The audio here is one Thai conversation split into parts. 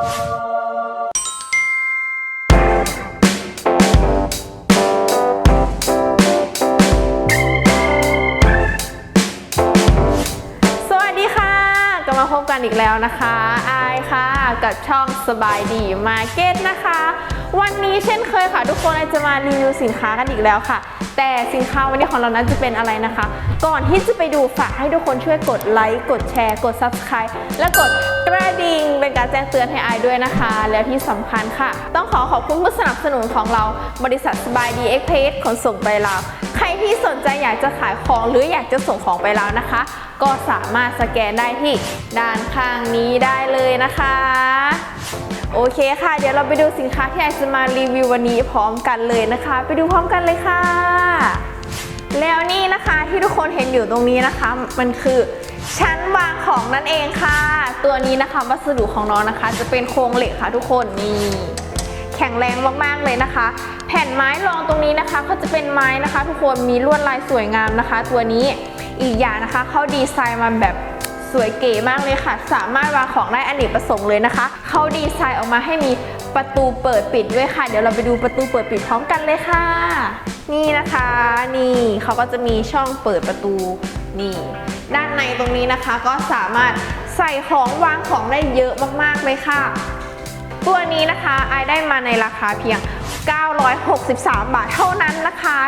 สวัสดีค่ะ กลับมาพบกันอีกแล้วนะคะ อายค่ะ กับช่องสบายดีมาร์เก็ตนะคะ วันนี้เช่นเคยค่ะทุกคนอาจะมารีวิวสินค้ากันอีกแล้วค่ะ แต่สินค้าวันนี้ของเรานั้นจะเป็นอะไรนะคะ ก่อนที่จะไปดูฝากให้ทุกคนช่วยกดไลค์กดแชร์ กด Subscribe และกดกระดิ่งเป็นการแจ้งเตือนให้อายด้วยนะคะ แล้วที่สำคัญค่ะ ต้องขอขอบคุณผู้สนับสนุนของเราบริษัทสบายดีเอ็กเพสขนส่งไปลาวใครที่สนใจอยากจะขายของหรืออยากจะส่งของไปลาวนะคะ ก็สามารถสแกนได้ที่ด้านข้างนี้ได้เลยนะคะ โอเคค่ะ เดี๋ยวเราไปดูสินค้าที่ไอจะมารีวิววันนี้พร้อมกันเลยนะคะ ไปดูพร้อมกันเลยค่ะ แล้วนี่นะคะที่ทุกคนเห็นอยู่ตรงนี้นะคะ มันคือชั้นวางของนั่นเองค่ะ ตัวนี้นะคะวัสดุของน้องนะคะ จะเป็นโครงเหล็กค่ะทุกคนนี่แข็งแรงมากๆเลยนะคะ แผ่นไม้รองตรงนี้นะคะก็จะเป็นไม้นะคะ ทุกคนมีลวดลายสวยงามนะคะ ตัวนี้อีกอย่างนะคะเขาดีไซน์มาแบบ สวยเก๋มากเลยค่ะ สามารถวางของได้อเนกประสงค์เลยนะคะ เขาดีไซน์ออกมาให้มีประตูเปิดปิดด้วยค่ะ เดี๋ยวเราไปดูประตูเปิดปิดพร้อมกันเลยค่ะ นี่นะคะ นี่เขาก็จะมีช่องเปิดประตูนี่ ด้านในตรงนี้นะคะก็สามารถใส่ของวางของได้เยอะมากๆเลยค่ะ ตัวนี้นะคะไอได้มาในราคาเพียง 963 บาทเท่านั้นนะคะ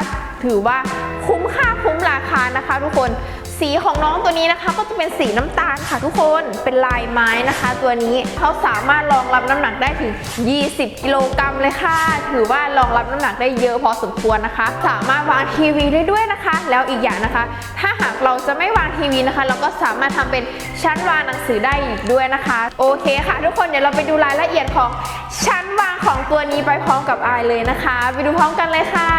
ถือว่าคุ้มค่าคุ้มราคานะคะทุกคน สีของน้องตัวนี้นะคะ ก็จะเป็นสีน้ำตาลค่ะทุกคนเป็นลายไม้นะคะ ตัวนี้เขาสามารถรองรับน้ำหนักได้ถึง 20 กิโลกรัมเลยค่ะ ถือว่ารองรับน้ำหนักได้เยอะพอสมควรนะคะ สามารถวางทีวีได้ด้วยนะคะ แล้วอีกอย่างนะคะ ถ้าหากเราจะไม่วางทีวีนะคะ เราก็สามารถทำเป็นชั้นวางหนังสือได้อีกด้วยนะคะ โอเคค่ะ ทุกคนเดี๋ยวเราไปดูรายละเอียดของชั้นวางของตัวนี้ไปพร้อมกับอายเลยนะคะ ไปดูพร้อมกันเลยค่ะ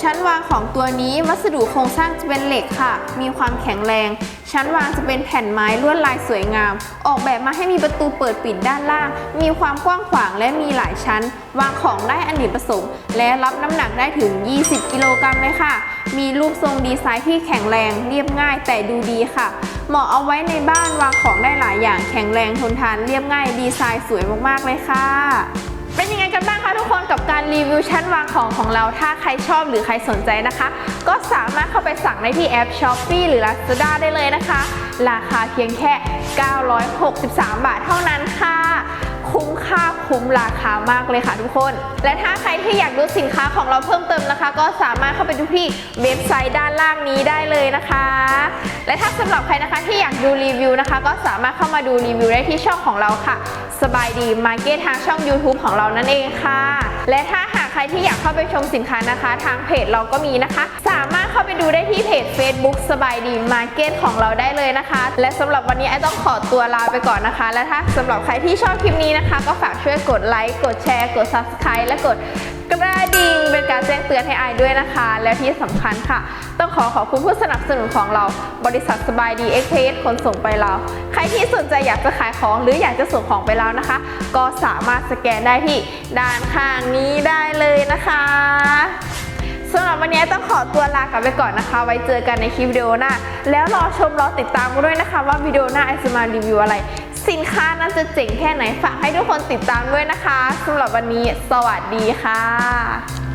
ชั้นวางของตัวนี้วัสดุโครงสร้างจะเป็นเหล็กค่ะ มีความแข็งแรง ชั้นวางจะเป็นแผ่นไม้ลวดลายสวยงาม ออกแบบมาให้มีประตูเปิดปิดด้านล่าง มีความกว้างขวางและมีหลายชั้น วางของได้อเนกประสงค์ และรับน้ำหนักได้ถึง 20 กิโลกรัมเลยค่ะ มีรูปทรงดีไซน์ที่แข็งแรง เรียบง่ายแต่ดูดีค่ะ เหมาะเอาไว้ในบ้านวางของได้หลายอย่าง แข็งแรงทนทานเรียบง่ายดีไซน์สวยมากๆเลยค่ะ เป็นยังไงกันบ้างคะทุกคนกับการรีวิวชั้นวางของของเรา ถ้าใครชอบหรือใครสนใจนะคะ ก็สามารถเข้าไปสั่งได้ที่แอป s h อ p e e หรือ Lazada ได้เลยนะคะ ราคาเพียงแค่ 963 บาทเท่านั้นค่ะ คุ้มค่าคุ้มราคามากเลยค่ะทุกคน และถ้าใครที่อยากดูสินค้าของเราเพิ่มเติมนะคะ ก็สามารถเข้าไปดูที่เว็บไซต์ด้านล่างนี้ได้เลยนะคะ และถ้าสำหรับใครนะคะที่อยากดูรีวิวนะคะ ก็สามารถเข้ามาดูรีวิวได้ที่ช่องของเราค่ะ สบายดีมาร์เก็ตทางช่อง YouTube ของเรานั่นเองค่ะ และถ้าหากใครที่อยากเข้าไปชมสินค้านะคะ ทางเพจเราก็มีนะคะ สามารถเข้าไปดูได้ที่เพจ Facebook สบายดีมาร์เก็ตของเราได้เลยนะคะ และสำหรับวันนี้ไอต้องขอตัวลาไปก่อนนะคะ และถ้าสำหรับใครที่ชอบคลิปนี้นะคะ ก็ฝากช่วยกดไลค์กดแชร์ กด Subscribe และกดกระดิ่งเป็นการแจ้งเตือนให้ไอด้วยนะคะ และที่สำคัญค่ะ ต้องขอขอบคุณผู้สนับสนุนของเรา บริษัทสบายดีเอ็กเพสขนส่งไปลาว ใครที่สนใจอยากจะขายของหรืออยากจะส่งของไปลาวนะคะ ก็สามารถสแกนได้ที่ด้านข้างนี้ได้เลยนะคะสำหรับวันนี้ต้องขอตัวลากลับไปก่อนนะคะ ไว้เจอกันในคลิปวิดีโอหน้า แล้วรอชมรอติดตามกันด้วยนะคะ ว่าวิดีโอหน้าไอจะมารีวิวอะไร สินค้านั้นจะเจ๋งแค่ไหนฝากให้ทุกคนติดตามด้วยนะคะสำหรับวันนี้ สวัสดีค่ะ